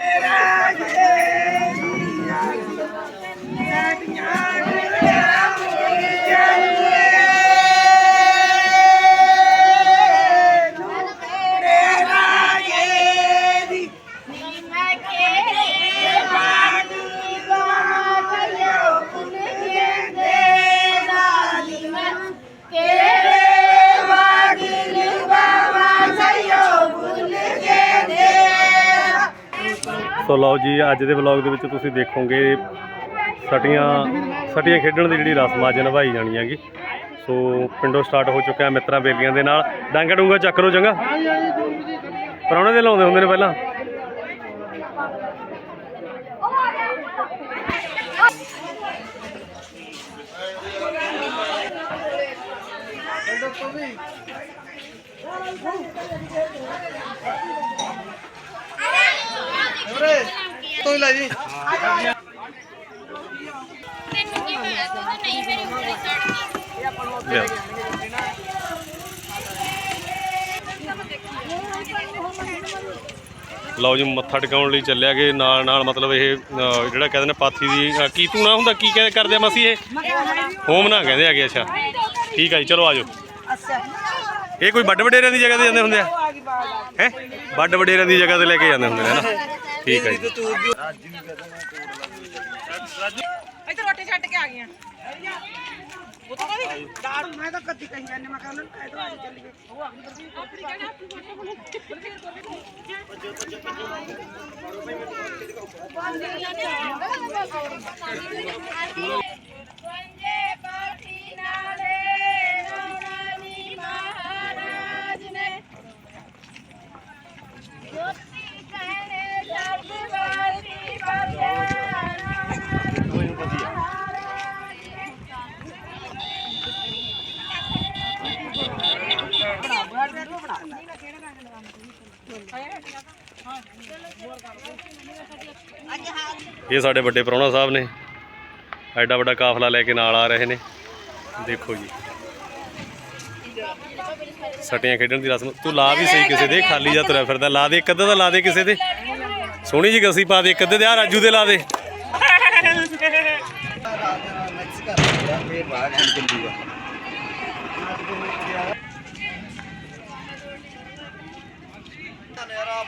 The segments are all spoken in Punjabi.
Yeah. ਸੋ ਲਓ ਜੀ, ਅੱਜ ਦੇ ਵਲੌਗ ਦੇ ਵਿੱਚ ਤੁਸੀਂ ਦੇਖੋਗੇ ਸਟੀਆਂ ਸਟੀਆਂ ਖੇਡਣ ਦੀ ਜਿਹੜੀ ਰਸਮ ਅੱਜ ਨਿਭਾਈ ਜਾਣੀ ਹੈਗੀ। ਸੋ ਪਿੰਡੋਂ ਸਟਾਰਟ ਹੋ ਚੁੱਕਿਆ ਮਿੱਤਰਾਂ ਬੇਲੀਆਂ ਦੇ ਨਾਲ। ਡਾਂਗਾ ਡੂੰਗਾ ਚੱਕ ਲਓ ਚੰਗਾ। ਪਰੌਣੇ ਦੇ ਲਾਉਂਦੇ ਹੁੰਦੇ ਨੇ ਪਹਿਲਾਂ। ਤੋਂ ਲੈ ਜੀ। ਲਿਆਓ। ਲਓ ਜੀ ਮੱਥਾ ਟਿਕਾਉਣ ਲਈ ਚੱਲਿਆ ਗਏ ਨਾਲ ਨਾਲ ਮਤਲਬ ਇਹ ਅ, ਜਿਹੜਾ ਕਹਿੰਦੇ ਨੇ ਪਾਥੀ ਦੀ ਅ, ਕੀ ਤੂੰ ਨਾ ਹੁੰਦਾ ਕੀ ਕਹਿੰਦੇ ਕਰਦੇ ਆ ਮਸੀ ਇਹ? ਹੋਮ ਨਾ ਕਹਿੰਦੇ ਹੈਗੇ ਅੱਛਾ। ਠੀਕ ਆ ਜੀ ਚਲੋ ਆਜੋ ਇਹ ਕੋਈ ਵੱਡ ਵਡੇਰਿਆਂ ਦੀ ਜਗ੍ਹਾ ਤੇ ਜਾਂਦੇ ਹੁੰਦੇ ਆ? ਹੈ? ਵੱਡ ਵਡੇਰਿਆਂ ਦੀ ਜਗ੍ਹਾ ਤੇ ਲੈ ਕੇ ਜਾਂਦੇ ਹੁੰਦੇ ਨੇ ਨਾ? ਠੀਕ ਆ ਜੀ ਇੱਥੇ ਰੋਟੀ ਛੱਡ ਕੇ ਆ ਗਈਆਂ ਉਹ ਤਾਂ ਕਹਿੰਦੀ ਦਾੜ ਮੈਂ ਤਾਂ ਕੱਦੀ ਕਹੀ ਜਾਂਦੇ ਮੈਂ ਕਹਿੰਦਾ ਕਹਿ ਦੋ ਅੱਜ ਚੱਲੀਏ ਉਹ ਆਪਣੀ ਇਹ ਸਾਡੇ ਵੱਡੇ ਪ੍ਰਾਹੁਣਾ ਸਾਹਿਬ ਨੇ। ਐਡਾ ਵੱਡਾ ਕਾਫਲਾ ਲੈ ਕੇ ਨਾਲ ਆ ਰਹੇ ਨੇ। ਦੇਖੋ ਜੀ। ਸਟੀਆਂ ਖੇਡਣ ਦੀ ਰਸਮ। ਤੂੰ ਲਾ ਵੀ ਸਹੀ ਕਿਸੇ ਦੇ, ਖਾਲੀ ਜਾ ਤੁਰਿਆ ਫਿਰਦਾ। ਲਾ ਦੇ ਇੱਕ ਅੱਧਾ ਤਾਂ ਲਾ ਦੇ ਕਿਸੇ ਦੇ। ਸੋਹਣੀ ਜੀ ਗਸੀ ਪਾ ਦੇ, ਇੱਕ ਅੱਧੇ ਦੇ। ਆ ਰਾਜੂ ਦੇ ਲਾ ਦੇ ਫੇਰ ਬਾਹਰ ਚੱਲੂਗਾ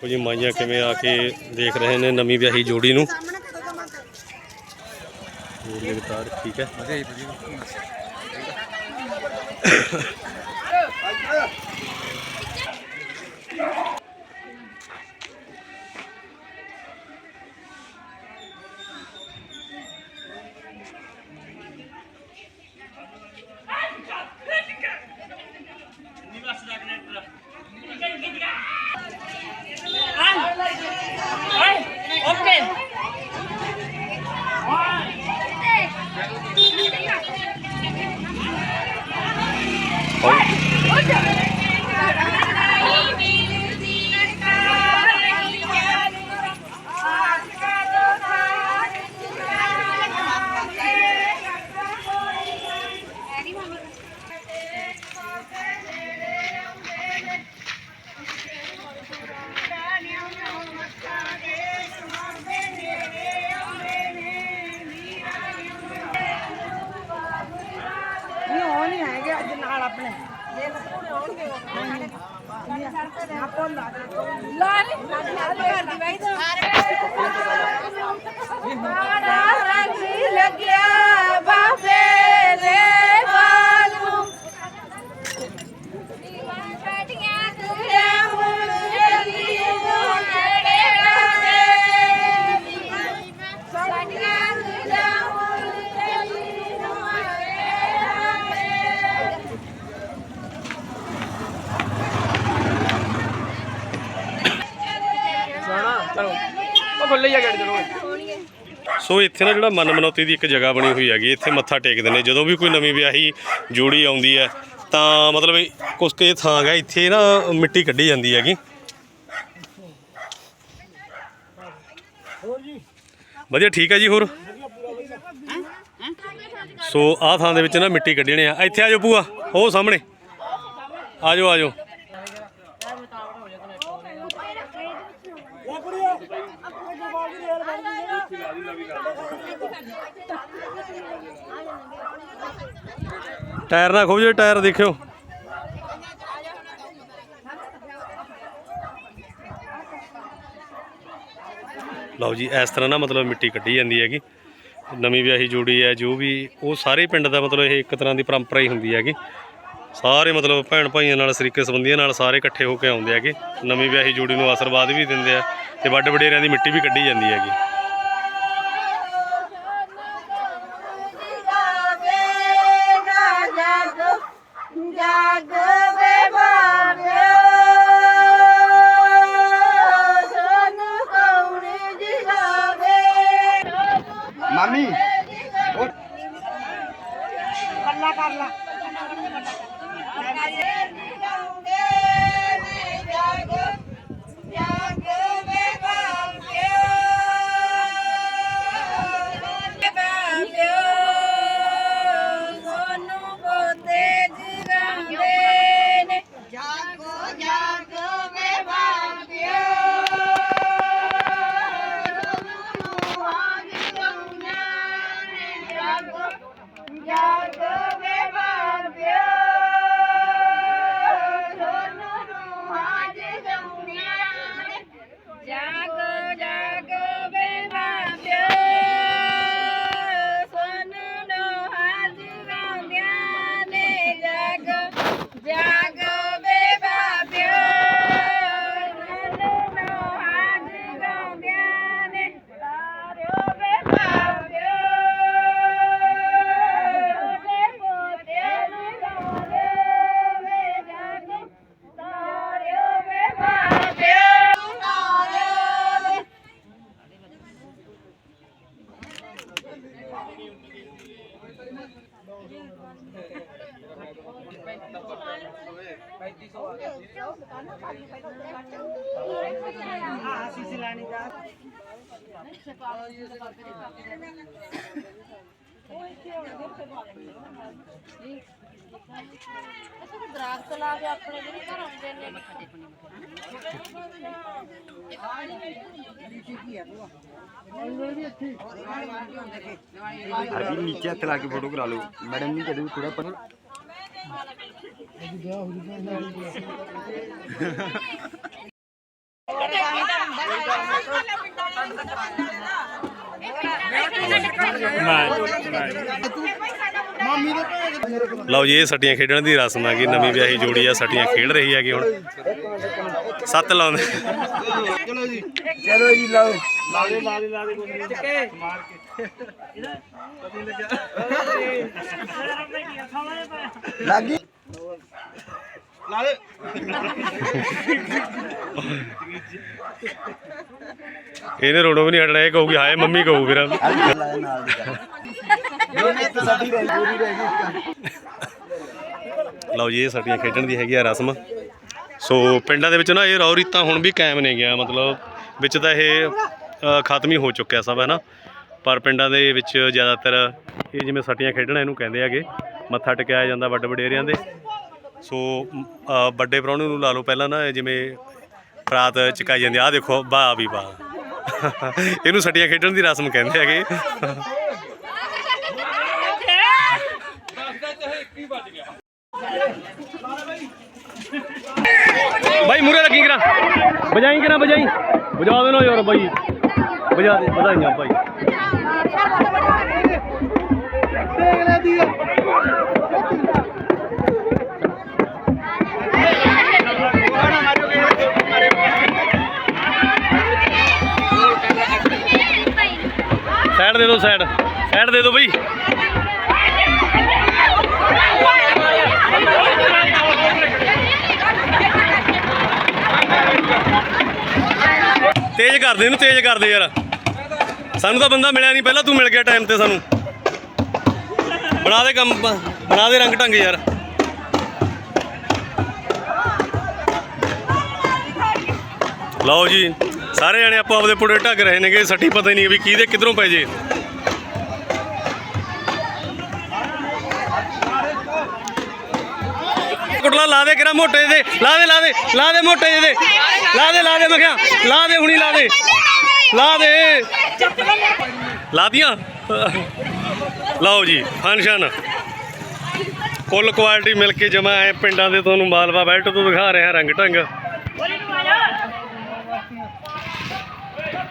ਕੁਝ ਮਾਈਆਂ ਕਿਵੇਂ ਆ ਕੇ ਦੇਖ ਰਹੇ ਨੇ ਨਵੀਂ ਵਿਆਹੀ ਜੋੜੀ ਨੂੰ। ਇਹ ਲਗਤਾਰ ਠੀਕ ਹੈ ਓਕੇ ਨਹੀਂ ਉਹ ਨਹੀਂ ਹੈਗੇ ਅੱਜ ਨਾਲ ਆਪਣੇ ਜੇ ਕੋਣੇ ਆਉਣਗੇ ਆਪਾਂ ਲਾ ਲਾ ਨੀ ਘਰ ਦੀ ਬਾਈ ਦਾ ਲੱਗਿਆ ਬਾਬੇ ਦੇ ਬਾਲੂ ਉਹ ਖੁੱਲੇ ਜਾ ਗੇਟ ਚਲੋ ਸੋ ਇੱਥੇ ਨਾ ਜਿਹੜਾ ਮਨ ਮਨੋਤੀ ਦੀ ਇੱਕ ਜਗ੍ਹਾ ਬਣੀ ਹੋਈ ਹੈਗੀ, ਇੱਥੇ ਮੱਥਾ ਟੇਕਦੇ ਨੇ। ਜਦੋਂ ਵੀ ਕੋਈ ਨਵੀਂ ਵਿਆਹੀ ਜੋੜੀ ਆਉਂਦੀ ਹੈ, ਤਾਂ ਮਤਲਬ ਇਹ ਕੁਛ ਕੇ ਥਾਂ ਹੈ ਇੱਥੇ ਨਾ ਮਿੱਟੀ ਕੱਢੀ ਜਾਂਦੀ ਹੈਗੀ। ਵਧੀਆ, ਠੀਕ ਹੈ ਜੀ, ਹੋਰ? ਸੋ ਆਹ ਥਾਂ ਦੇ ਵਿੱਚ ਨਾ ਮਿੱਟੀ ਕੱਢਣੀ ਆ। ਇੱਥੇ ਆ ਜਾਓ ਭੂਆ, ਉਹ ਸਾਹਮਣੇ। ਆ ਜਾਓ ਆ ਜਾਓ ਟਾਇਰ ਨਾ ਖੋਜੋ, ਟਾਇਰ ਦੇਖਿਓ। ਲਓ ਜੀ, ਇਸ ਤਰ੍ਹਾਂ ਨਾ ਮਤਲਬ ਮਿੱਟੀ ਕੱਢੀ ਜਾਂਦੀ ਹੈਗੀ। ਨਵੀਂ ਵਿਆਹੀ ਜੋੜੀ ਹੈ, ਜੋ ਵੀ, ਉਹ ਸਾਰੇ ਪਿੰਡ ਦਾ ਮਤਲਬ ਇਹ ਇੱਕ ਤਰ੍ਹਾਂ ਦੀ ਪਰੰਪਰਾ ਹੀ ਹੁੰਦੀ ਹੈਗੀ। ਸਾਰੇ ਮਤਲਬ ਭੈਣ ਭਾਈਆਂ ਨਾਲ, ਸਰੀਕੇ ਸੰਬੰਧੀਆਂ ਨਾਲ ਸਾਰੇ ਇਕੱਠੇ ਹੋ ਕੇ ਆਉਂਦੇ ਹੈਗੇ। ਨਵੀਂ ਵਿਆਹੀ ਜੋੜੀ ਨੂੰ ਆਸ਼ੀਰਵਾਦ ਵੀ ਦਿੰਦੇ ਆ ਤੇ ਵੱਡ ਵਡੇਰਿਆਂ ਦੀ ਮਿੱਟੀ ਵੀ ਕੱਢੀ ਜਾਂਦੀ ਹੈਗੀ। ਦਰਾਖਤ ਲਾ ਕੇ ਆਪਣੇ ਜਿਹੜੇ ਘਰ ਆਉਂਦੇ ਨੇ ਅਜੀ ਨੀਚੇ ਹੱਥ ਲਾ ਕੇ ਫੋਟੋ ਕਰਾ ਲਓ। ਮੈਡਮ ਨਹੀਂ ਕਦੇ ਵੀ ਥੋੜਾ ਪਰ ਲਓ ਜੀ ਇਹ ਸੱਟੀਆਂ ਖੇਡਣ ਦੀ ਰਸਮ ਹੈਗੀ ਨਵੀਂ ਵਿਆਹੀ ਜੋੜੀ ਆ ਸੱਟੀਆਂ ਖੇਡ ਰਹੀ ਹੈਗੀ ਹੁਣ। ਸੱਤ ਲਾਉਂਦੇ। ਚਲੋ ਜੀ ਚਲੋ ਜੀ ਲਾਓ। ਲੱਗੀ। ਲਾ ਦੇ ਇਹਨੇ ਰੋਣੋਂ ਵੀ ਨਹੀਂ ਹਟਣਾ, ਇਹ ਕਹੂਗੀ, ਹਾਏ, ਮੰਮੀ ਕਹੂ ਫਿਰ। ਲਓ ਜੀ, ਇਹ ਸੱਟੀਆਂ ਖੇਡਣ ਦੀ ਹੈਗੀ ਆ ਰਸਮ। ਸੋ ਪਿੰਡਾਂ ਦੇ ਵਿੱਚ ਨਾ ਇਹ ਰੌ ਰੀਤਾਂ ਹੁਣ ਵੀ ਕਾਇਮ ਨੇ ਗਿਆ, ਮਤਲਬ ਵਿੱਚ ਤਾਂ ਇਹ ਖਤਮ ਹੀ ਹੋ ਚੁੱਕਿਆ ਸਭ ਹੈ ਨਾ ਪਰ ਪਿੰਡਾਂ ਦੇ ਵਿੱਚ ਜ਼ਿਆਦਾਤਰ ਇਹ ਜਿਵੇਂ ਸੱਟੀਆਂ ਖੇਡਣਾ ਇਹਨੂੰ ਕਹਿੰਦੇ ਹੈਗੇ। ਮੱਥਾ ਟਿਕਾਇਆ ਜਾਂਦਾ ਵੱਡੇ ਵਡੇਰਿਆਂ ਦੇ। ਸੋ ਵੱਡੇ ਪ੍ਰਾਹੁਣੇ ਨੂੰ ਲਾ ਲਓ ਪਹਿਲਾਂ ਨਾ ਜਿਵੇਂ ਬਰਾਤ ਚਕਾਈ ਜਾਂਦੀ ਆਹ ਦੇਖੋ, ਵਾਹ ਵੀ ਵਾਹ। ਇਹਨੂੰ ਸੱਟੀਆਂ ਖੇਡਣ ਦੀ ਰਸਮ ਕਹਿੰਦੇ ਹੈਗੇ। ਭਾਈ ਮੂਰੇ ਲੱਗੀ ਕਰਾਂ। ਬਜਾਈ ਕਰਾਂ ਬਜਾਈ ਬਜਾ ਦੇਣਾ ਯਾਰ ਭਾਈ ਬਜਾ ਦੇ, ਵਧਾਈਆਂ ਭਾਈ ਸਾਈਡ ਦੇ ਦਿਓ ਸਾਈਡ ਸਾਈਡ ਦੇ ਦਿਓ ਭਾਈ ਤੇਜ਼ ਕਰਦੇ ਇਹਨੂੰ, ਤੇਜ਼ ਕਰਦੇ ਯਾਰ। ਸਾਨੂੰ ਤਾਂ ਬੰਦਾ ਮਿਲਿਆ ਨਹੀਂ, ਪਹਿਲਾਂ ਤੂੰ ਮਿਲ ਗਿਆ ਟਾਈਮ ਤੇ ਸਾਨੂੰ। ਬਣਾ ਦੇ ਕੰਮ ਬਣਾ ਦੇ ਰੰਗ ਢੰਗ ਯਾਰ। ਲਓ ਜੀ। ਸਾਰੇ ਜਣੇ ਆਪੋ ਆਪਦੇ ਪੁੜੇ ਢੱਗ ਰਹੇ ਨੇਗੇ, ਸੱਟੀ ਪਤਾ ਹੀ ਨਹੀਂ ਵੀ ਕਿਹਦੇ ਕਿਧਰੋਂ ਪੈ ਜੇ। ਕੁੱਟਲਾ, ਲਾ ਦੇ ਕਿਰਾ ਮੋਟੇ ਦੇ, ਲਾ ਦੇ ਲਾ ਦੇ ਲਾ ਦੇ ਮੋਟੇ ਦੇ। ਲਾ ਦੇ ਲਾ ਦੇ, ਮੈਂ ਕਿਹਾ, ਲਾ ਦੇ ਹੁਣੀ, ਲਾ ਦੇ। ਲਾ ਦੇ। ਲਾ ਦੀਆਂ। ਲਓ ਜੀ, ਫੰਕਸ਼ਨ। ਕੁੱਲ ਕੁਆਲਿਟੀ ਮਿਲ ਕੇ ਜਮਾ ਐ ਪਿੰਡਾਂ ਦੇ ਤੁਹਾਨੂੰ ਮਾਲਵਾ ਬੈਲਟ ਤੋਂ ਦਿਖਾ ਰਿਹਾ ਰੰਗ ਢੰਗ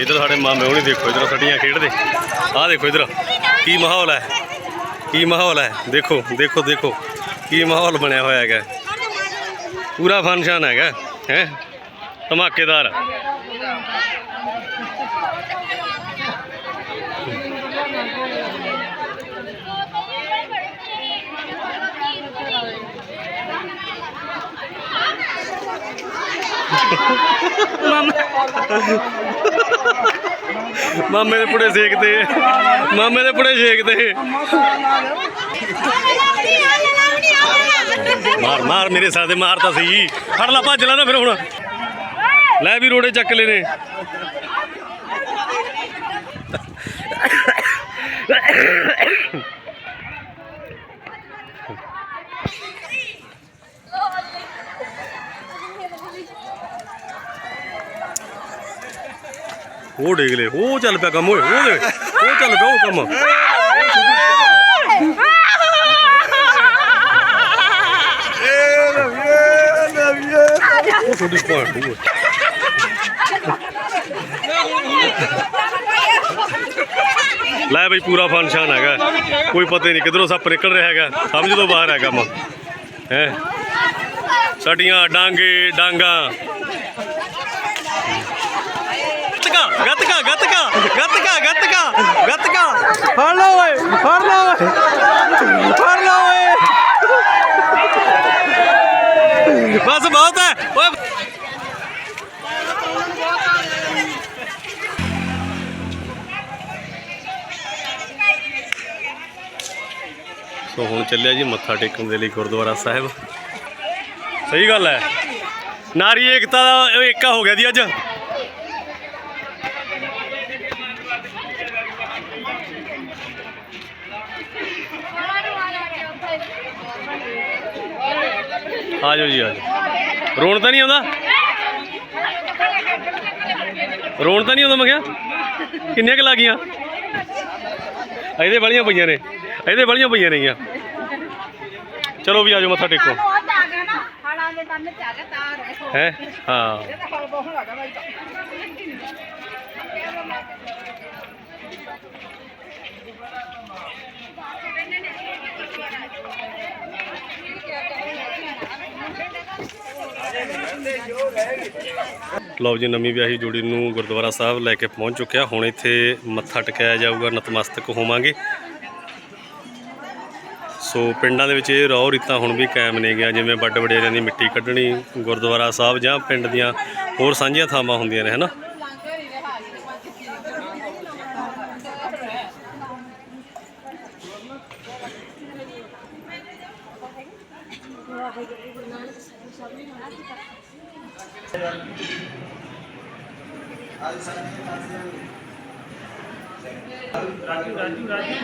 ਇਧਰ ਸਾਡੇ ਮਾਮੇ ਹੁਣੀ ਦੇਖੋ, ਇਧਰ ਸੱਟੀਆਂ ਖੇਡਦੇ। ਆਹ ਦੇਖੋ ਇਧਰ, ਕੀ ਮਾਹੌਲ ਹੈ? ਕੀ ਮਾਹੌਲ ਹੈ? ਦੇਖੋ ਦੇਖੋ ਦੇਖੋ, ਕੀ ਮਾਹੌਲ ਬਣਿਆ ਹੋਇਆ ਹੈਗਾ। ਪੂਰਾ ਫੰਕਸ਼ਨ ਹੈਗਾ, ਹੈ? ਧਮਾਕੇਦਾਰ। ਮਾਮੇ। ਮਾਮੇ ਦੇ ਪੁੜੇ ਸੇਕਦੇ। ਮਾਮੇ ਦੇ ਪੁੜੇ ਸੇਕਦੇ। ਮਾਰ ਮਾਰ ਮੇਰੇ ਸਾਹ ਦੇ ਮਾਰ ਤਾਂ ਸਹੀ ਫੜ ਲਾ, ਭੱਜ ਲੈ ਫਿਰ ਹੁਣ। ਲੈ ਵੀ ਰੋੜੇ ਚੱਕ ਲੈ ਨੇ। ਉਹ ਡੇਗ ਲੈ ਉਹ ਚੱਲ ਪਿਆ ਕੰਮ, ਓਏ ਉਹ ਦੇ ਉਹ ਚੱਲ ਪਿਆ ਉਹ ਕੰਮ। ਉਹ ਤੁਹਾਡੀ ਭਾਂਡੂ ਹੈ ਲੈ ਬਈ, ਪੂਰਾ ਫੰਕਸ਼ਨ ਹੈਗਾ। ਕੋਈ ਪਤਾ ਹੀ ਨਹੀਂ ਕਿਧਰੋਂ ਸੱਪ ਨਿਕਲ ਰਿਹਾ ਹੈਗਾ। ਸਮਝ ਤੋਂ ਬਾਹਰ ਹੈ ਕੰਮ। ਹੈ? ਸਾਡੀਆਂ ਡਾਂਗੇ ਡਾਂਗਾ। ਗੱਤਕਾ ਗੱਤਕਾ ਗੱਤਕਾ ਗੱਤਕਾ ਗੱਤਕਾ ਫੜ ਲਓ ਓਏ, ਫੜ ਲਓ ਓਏ, ਫੜ ਲਓ ਓਏ। ਬਸ ਬਹੁਤ ਹੈ। ਓਏ। ਸੋ ਹੁਣ ਚੱਲਿਆ ਜੀ ਮੱਥਾ ਟੇਕਣ ਦੇ ਲਈ ਗੁਰਦੁਆਰਾ ਸਾਹਿਬ। ਸਹੀ ਗੱਲ ਹੈ। ਨਾਰੀ ਏਕਤਾ ਦਾ ਏਕਾ ਹੋ ਗਿਆ ਜੀ ਅੱਜ। ਆ ਜਾਓ ਜੀ ਆ ਜਾਓ। ਰੋਣ ਤਾਂ ਨਹੀਂ ਆਉਂਦਾ? ਰੋਣ ਤਾਂ ਨਹੀਂ ਆਉਂਦਾ ਮੈਂ ਕਿਹਾ? ਕਿੰਨੀਆਂ ਕੁ ਲੱਗੀਆਂ? ਇਹਦੇ ਵਾਲੀਆਂ ਪਈਆਂ ਨੇ। ਇਹਦੇ ਵਾਲੀਆਂ ਪਈਆਂ ਨੇਗੀਆਂ। ਚਲੋ ਵੀ ਆ ਜਾਓ ਮੱਥਾ ਟੇਕੋ। ਹੈ? ਹਾਂ। ਲਓ ਜੀ, ਨਵੀਂ ਵਿਆਹੀ ਜੋੜੀ ਨੂੰ ਗੁਰਦੁਆਰਾ ਸਾਹਿਬ ਲੈ ਕੇ ਪਹੁੰਚ ਚੁੱਕਿਆ। ਹੁਣ ਇੱਥੇ ਮੱਥਾ ਟਿਕਾਇਆ ਜਾਊਗਾ, ਨਤਮਸਤਕ ਹੋਵਾਂਗੇ। ਸੋ ਪਿੰਡਾਂ ਦੇ ਵਿੱਚ ਇਹ ਰੌ ਰੀਤਾਂ ਹੁਣ ਵੀ ਕਾਇਮ ਨੇ ਗਿਆ ਜਿਵੇਂ ਵੱਡ ਵਡੇਰਿਆਂ ਦੀ ਮਿੱਟੀ ਕੱਢਣੀ ਗੁਰਦੁਆਰਾ ਸਾਹਿਬ ਜਾਂ ਪਿੰਡ ਦੀਆਂ ਹੋਰ ਸਾਂਝੀਆਂ ਥਾਵਾਂ ਹੁੰਦੀਆਂ ਨੇ ਹਨਾ রাজীব রাজীব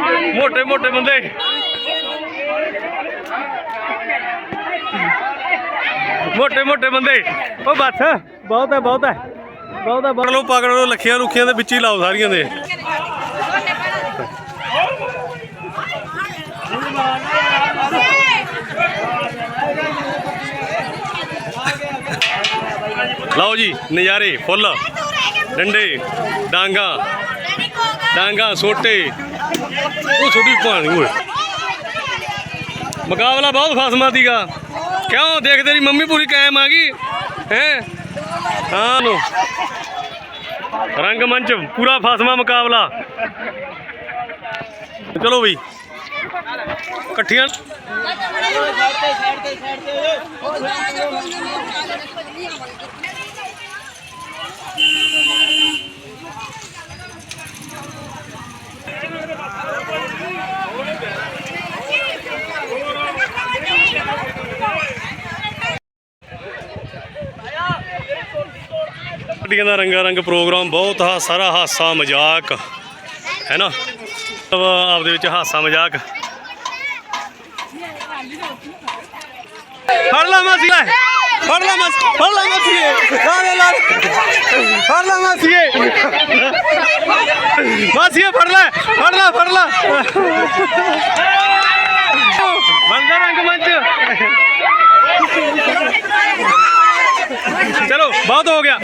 ਮੋਟੇ ਮੋਟੇ ਬੰਦੇ। ਮੋਟੇ ਮੋਟੇ ਬੰਦੇ। ਉਹ ਬਸ। ਬਹੁਤ ਹੈ ਬਹੁਤ ਹੈ। ਬਹੁਤ ਹੈ ਪਕੜ ਲਓ ਲੱਖੀਆਂ ਲੁਖੀਆਂ ਦੇ ਵਿੱਚ ਹੀ ਲਾਓ ਸਾਰੀਆਂ ਦੇ। ਲਓ ਜੀ, ਨਜ਼ਾਰੇ ਫੁੱਲ। ਡੰਡੇ, ਡਾਂਗਾ। ਡਾਂਗਾ, ਸੋਟੇ। ਉਹ ਛੋਟੀ ਪਾਣੀ ਓਏ। ਮੁਕਾਬਲਾ ਬਹੁਤ ਫਸਮਾ ਦੀਗਾ ਕਿਉਂ? ਦੇਖ ਤੇਰੀ ਮੰਮੀ ਪੂਰੀ ਕਾਇਮ ਆ ਗਈ। ਹੈ? ਹਾਂ ਲੋ ਰੰਗ ਮੰਚ ਪੂਰਾ ਫਸਮਾ ਮੁਕਾਬਲਾ। ਚਲੋ ਬਈ। ਇਕੱਠੀਆਂ। ਕਬੱਡੀਆਂ ਦਾ ਰੰਗਾ ਰੰਗ ਪ੍ਰੋਗਰਾਮ ਬਹੁਤ ਹਾ, ਸਾਰਾ ਹਾਸਾ ਮਜ਼ਾਕ, ਹੈ ਨਾ? ਮਤਲਬ ਆਪਦੇ ਵਿੱਚ ਹਾਸਾ ਮਜ਼ਾਕ। ਫੜ ਲਾ ਮਾਸੀਏ ਫੜ ਲਾ ਮਾਸੀ ਫੜ ਲਾ ਮਾਸੀਏ। ਲਾ ਲਾ ਫੜ ਲਾ ਮਾਸੀਏ। ਮਾਸੀਏ ਫੜ ਲੈ ਫੜ ਲੈ ਫੜ ਲੈ ਬੰਦਾ ਰੰਗ ਮੰਚ। ਚਲੋ, ਬਹੁਤ ਹੋ ਗਿਆ।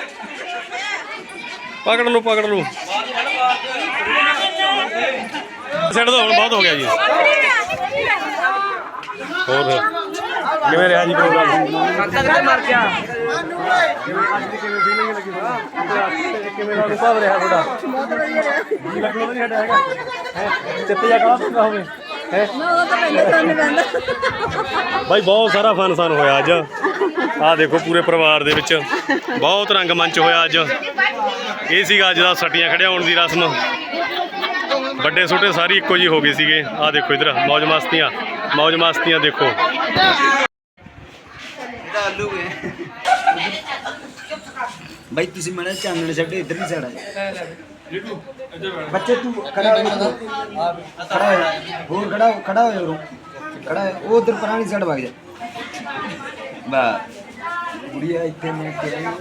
ਪਕੜ ਲਓ ਪਕੜ ਲਓ। ਛੱਡ ਦੋ, ਹੁਣ ਬਹੁਤ ਹੋ ਗਿਆ ਜੀ। ਹੋਰ। ਕਿਵੇਂ ਰਿਹਾ ਜੀ ਪ੍ਰੋਗਰਾਮ? ਕਿਵੇਂ ਦਾ ਅਨੁਭਵ ਰਿਹਾ ਤੁਹਾਡਾ ਜੀ ਲੱਗਦਾ ਨਹੀਂ ਸਾਡਾ ਹੈਗਾ ਚਿੱਤ ਜਾ ਕਾਹ ਪੂਰਾ ਹੋਵੇ ਹੈ ਬਾਈ ਬਹੁਤ ਸਾਰਾ ਫਨ ਸਨ ਹੋਇਆ ਅੱਜ। ਆਹ ਦੇਖੋ ਪੂਰੇ ਪਰਿਵਾਰ ਦੇ ਵਿੱਚ। ਬਹੁਤ ਰੰਗ ਮੰਚ ਹੋਇਆ ਅੱਜ। ਇਹ ਸੀਗਾ ਅੱਜ ਦਾ ਸੱਟੀਆਂ ਖੜਿਆਉਣ ਦੀ ਰਸਮ। ਵੱਡੇ ਛੋਟੇ ਸਾਰੀ ਇੱਕੋ ਜਿਹੀ ਹੋ ਗਏ ਸੀਗੇ। ਆਹ ਦੇਖੋ ਇਧਰ ਮौज ਮਸਤੀਆਂ। ਮौज ਮਸਤੀਆਂ ਦੇਖੋ। ਆਲੂ ਹੈ। ਤੁਸੀਂ ਮਨੇ ਚਾਨਣ ਛੱਡੇ ਇੱਧਰ ਨਹੀਂ ਛੜਾ ਬੱਚੇ ਤੂੰ ਖੜਾ ਹੋ ਜਾ ਖੜਾ ਹੋ। ਹੋਰ ਖੜਾ ਹੋ ਖੜਾ ਹੋ ਉਰੋਂ। ਖੜਾ ਹੋ। ਉਹ ਉਧਰ ਪੁਰਾਣੀ ਸਾਈਡ ਵਗ ਜਾ। ਬਾ ਗੁੜੀਆ ਇੱਥੇ ਮੈਂ ਕਿਹਾ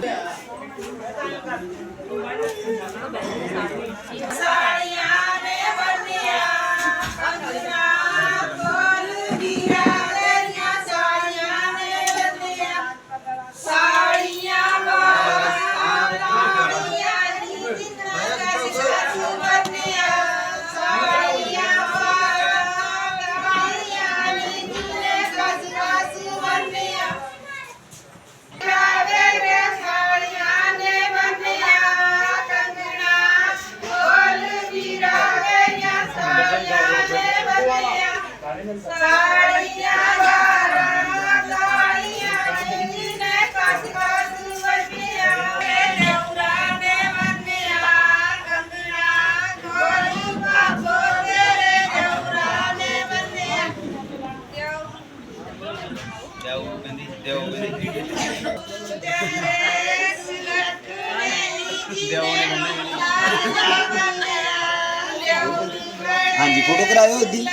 ਹਾਂਜੀ ਫੋਟੋ ਕਰਾਇਓ ਇੱਦੀ।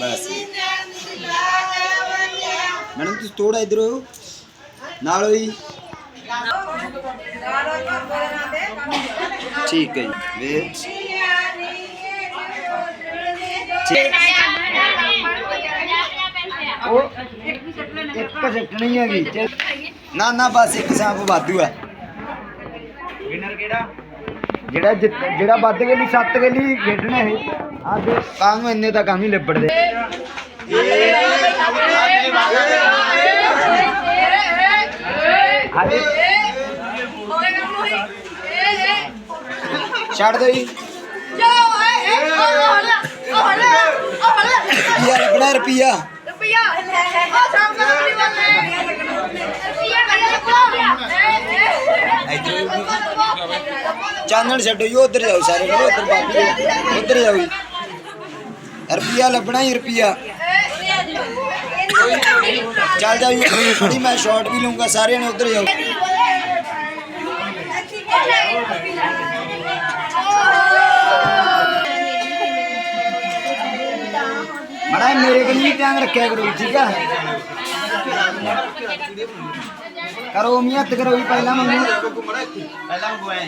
ਬਸ। ਮੈਡਮ ਤੁਸੀਂ ਥੋੜਾ ਇਧਰ ਹੋ ਨਾਲ ਹੋਈ। ਠੀਕ ਹੈ ਜੀ। ਵੇ ਉਹ ਇੱਕ ਸੱਟਣੀ ਹੈਗੀ। ਨਾ ਨਾ ਬਸ ਇੱਕ ਸਾਂਪ ਵਾਧੂ ਆ। ਵਿਨਰ ਕਿਹੜਾ? ਜਿਹੜਾ ਜਿੱਤ- ਜਿਹੜਾ ਵੱਧ ਗਈ ਸੱਤ ਗਲੀ ਖੇਡਣਾ ਇਹ। ਆ ਦੇ ਕੰਮ ਇੰਨੇ ਤਾਂ ਕੰਮ ਹੀ ਲਿਬੜਦੇ। ਹਾਂਜੀ। ਛੱਡ ਦੋ ਜੀ। ਰੁਪਿਆ ਲੱਗਣਾ ਰੁਪਿਆ ਰੁਪਿਆ ਚਾਨਣ ਛੱਡੋ ਜੀ, ਉਧਰ ਜਾਓ ਸਾਰੇ ਲੋਕ ਉਧਰ ਬਾਬੀ ਉਧਰ ਜਾਓ ਜੀ। ਰੁਪਿਆ ਲੱਭਣਾ ਹੀ ਰੁਪਿਆ। ਚੱਲ ਜਾਓ ਜੀ ਥੋੜੀ ਮੈਂ ਸ਼ਾਟ ਵੀ ਲੂੰਗਾ ਸਾਰਿਆਂ ਨੇ ਉਧਰ ਜਾਓ। ਮੜਾ ਮੇਰੇ ਕੋਲ ਵੀ ਧਿਆਨ ਕਰੋ ਮਿਹਨਤ ਕਰੋ ਮੰਗੂ ਪਹਿਲਾਂ ਮੰਗੂ ਐ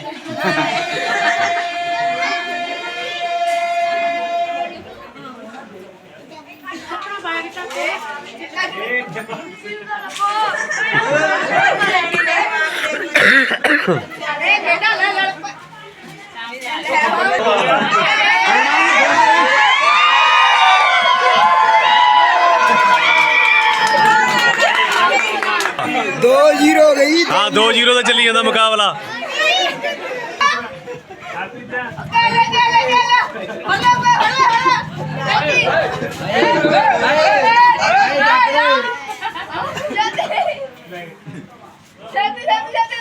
ਦੋ ਜ਼ੀਰੋ ਹੋ ਗਈ ਹਾਂ 2-0 ਦਾ ਮੁਕਾਬਲਾ।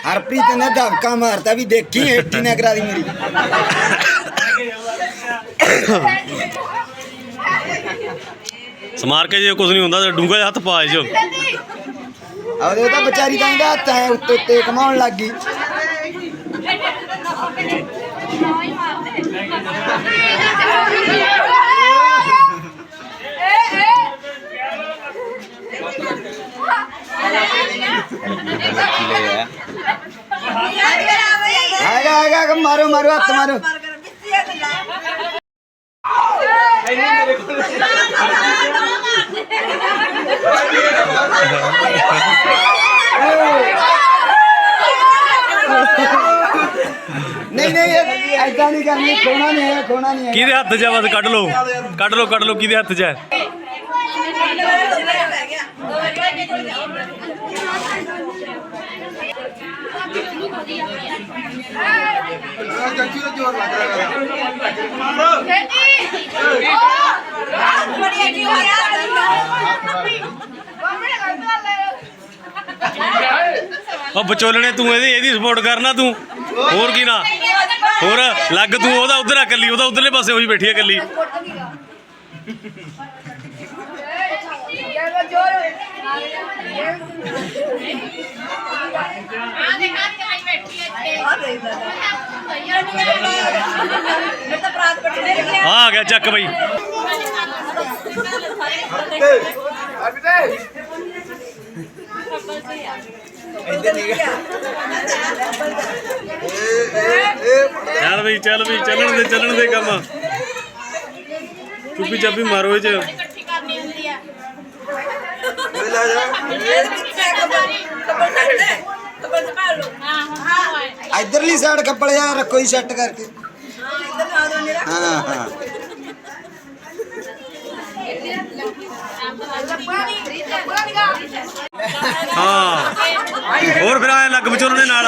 ਹਰਪ੍ਰੀਤ ਨੇ ਧੱਕਾ ਮਾਰਤਾ ਵੀ ਦੇਖੀ ਹੇਠੀ ਨਾ ਕਰਾ ਦੀ ਮੇਰੀ। ਸਮਾਰ ਕੇ ਜੇ ਕੁਝ ਨਹੀਂ ਹੁੰਦਾ ਤਾਂ ਡੂੰਗਾ ਜਿਹਾ ਹੱਥ ਪਾ ਜੋ ਆਹ ਉਹ ਤਾਂ ਵਿਚਾਰੀ ਤਾਂ ਇਹਦਾ ਉੱਤੇ ਉੱਤੇ ਕਮਾਉਣ ਲੱਗ ਗਈ। ਆਏਗਾ ਆਏਗਾ ਮਾਰੋ ਮਾਰੋ, ਹੱਥ ਮਾਰੋ। ਨਹੀਂ ਨਹੀਂ ਇਹ ਐਦਾਂ ਨਹੀਂ ਕਰਨੀ ਖੋਣਾ ਨਹੀਂ ਹੈ ਖੋਣਾ ਨਹੀਂ ਹੈ ਕਿਹਦੇ ਹੱਥ 'ਚ ਆ ਬਸ ਕੱਢ ਲਓ ਕੱਢ ਲਓ ਕੱਢ ਲਓ ਕਿਹਦੇ ਹੱਥ 'ਚ ਹੈ ਉਹ ਵਿਚੋਲਣੇ ਤੂੰ ਇਹਦੀ ਇਹਦੀ ਸਪੋਰਟ ਕਰਨਾ ਤੂੰ। ਹੋਰ ਕੀ ਨਾ? ਹੋਰ, ਲੱਗ ਤੂੰ ਉਹਦਾ ਉਧਰ ਆ ਕੱਲੀ ਉਹਦਾ ਉਧਰਲੇ ਪਾਸੇ ਹੋਈ ਬੈਠੀ ਆ ਕੱਲੀ ਆ ਆ ਗਿਆ ਚੱਕ ਬਈ। ਚੱਲ ਬਈ ਚੱਲ ਬਈ, ਚੱਲਣ ਦੇ ਚੱਲਣ ਦੇ ਕੰਮ। ਚੁੱਪੀ ਚਾਪੀ ਮਾਰੋ ਇਹ ਚ ਇਕੱਠੀ ਕਰਨੀ ਹੁੰਦੀ ਆ ਹਾਂ ਹਾਂ ਇਧਰਲੀ ਸਾਈਡ ਕੱਪੜੇ ਆ ਰੱਖੋ ਹੀ ਸੈੱਟ ਕਰਕੇ। ਹਾਂ ਹਾਂ। ਹਾਂ ਹੋਰ ਫਿਰ ਐ ਲੱਗ ਵਿਚੋਲਣੇ ਨਾਲ।